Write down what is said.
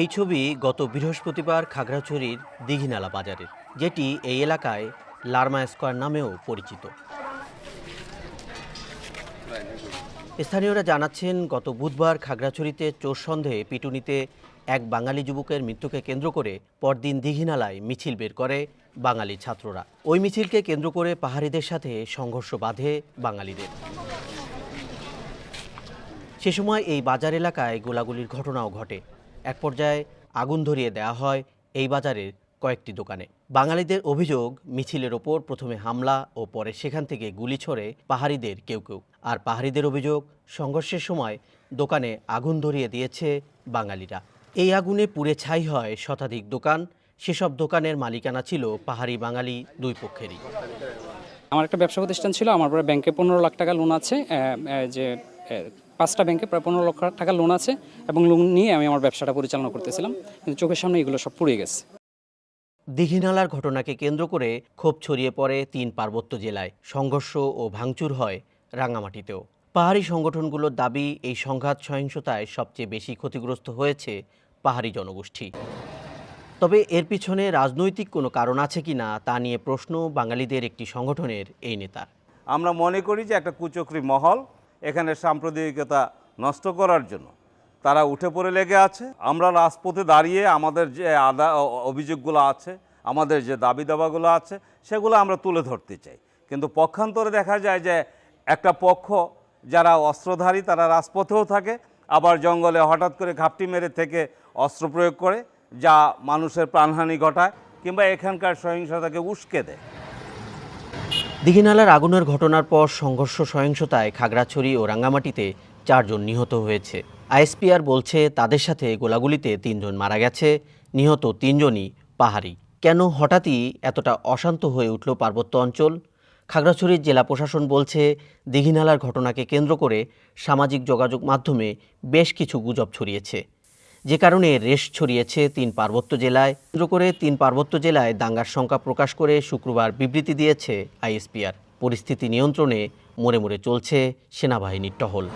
এই ছবি গত বৃহস্পতিবার খাগড়াছড়ির দিঘিনালা বাজারের, যেটি এই এলাকায় লার্মা স্কোয়ার নামেও পরিচিত। স্থানীয়রা জানাচ্ছেন, গত বুধবার খাগড়াছড়িতে চোর সন্দেহে পিটুনিতে এক বাঙালি যুবকের মৃত্যুকে কেন্দ্র করে পরদিন দিঘিনালায় মিছিল বের করে বাঙালি ছাত্ররা। ওই মিছিলকে কেন্দ্র করে পাহাড়িদের সাথে সংঘর্ষ বাঁধে বাঙালিদের। সে সময় এই বাজার এলাকায় গোলাগুলির ঘটনাও ঘটে। এক পর্যায়ে আগুন ধরিয়ে দেওয়া হয় এই বাজারের কয়েকটি দোকানে। বাঙালিদের অভিযোগ, মিছিলের ওপর প্রথমে হামলা ও পরে সেখান থেকে গুলি ছড়ে পাহাড়িদের কেউ কেউ। আর পাহাড়িদের অভিযোগ, সংঘর্ষের সময় দোকানে আগুন ধরিয়ে দিয়েছে বাঙালিরা। এই আগুনে পুড়ে ছাই হয় শতাধিক দোকান। সেসব দোকানের মালিকানা ছিল পাহাড়ি বাঙালি দুই পক্ষেরই। আমার একটা ব্যবসা প্রতিষ্ঠান ছিল, আমার পরে ব্যাংকে পনেরো লাখ টাকা লোন আছে যে পাঁচটা ব্যাংকে প্রায় পনেরো লক্ষ টাকা লোন আছে এবং লোন নিয়ে আমি আমার ব্যবসাটা পরিচালনা করতেছিলাম। কিন্তু চোখের সামনে এগুলো সব পুড়ে গেছে। দীঘিনালার ঘটনাকে কেন্দ্র করে ক্ষোভ ছড়িয়ে পড়ে তিন পার্বত্য জেলায়। সংঘর্ষ ও ভাঙচুর হয় রাঙামাটিতেও। পাহাড়ি সংগঠনগুলোর দাবি এই সংঘাত সহিংসতায় সবচেয়ে বেশি ক্ষতিগ্রস্ত হয়েছে পাহাড়ি জনগোষ্ঠী। তবে এর পিছনে রাজনৈতিক কোনো কারণ আছে কি না তা নিয়ে প্রশ্ন বাঙালিদের একটি সংগঠনের এই নেতার আমরা মনে করি যে একটা কুচক্রি মহল এখানে সাম্প্রদায়িকতা নষ্ট করার জন্য। তারা উঠে পড়ে লেগে আছে। আমরা রাজপথে দাঁড়িয়ে আমাদের যে আদা অভিযোগগুলো আছে, আমাদের যে দাবি দাবাগুলো আছে, সেগুলো আমরা তুলে ধরতে চাই। কিন্তু পক্ষান্তরে দেখা যায় যে একটা পক্ষ যারা অস্ত্রধারী, তারা রাজপথেও থাকে, আবার জঙ্গলে হঠাৎ করে ঘাপটি মেরে থেকে অস্ত্র প্রয়োগ করে, যা মানুষের প্রাণহানি ঘটায়, কিংবা এখানকার সহিংসতাকে উস্কে দেয়। দীঘিনালার আগুনের ঘটনার পর সংঘর্ষ, সহিংসতায় খাগড়াছড়ি ও রাঙ্গামাটিতে চারজন নিহত হয়েছে। আইএসপিআর বলছে, তাদের সাথে গোলাগুলিতে তিনজন মারা গেছে, নিহত তিনজনই পাহাড়ি। কেন হঠাৎই এতটা অশান্ত হয়ে উঠল পার্বত্য অঞ্চল? খাগড়াছড়ির জেলা প্রশাসন বলছে, দিঘিনালার ঘটনাকে কেন্দ্র করে সামাজিক যোগাযোগ মাধ্যমে বেশ কিছু গুজব ছড়িয়েছে। যে কারণে রেশ ছড়িয়েছে তিন পার্বত্য জেলায়। কেন্দ্র করে তিন পার্বত্য জেলায় দাঙ্গার সংখ্যা প্রকাশ করে শুক্রবার বিবৃতি দিয়েছে আইএসপিআর। পরিস্থিতি নিয়ন্ত্রণে মোড়ে মোড়ে চলছে সেনাবাহিনীর টহল।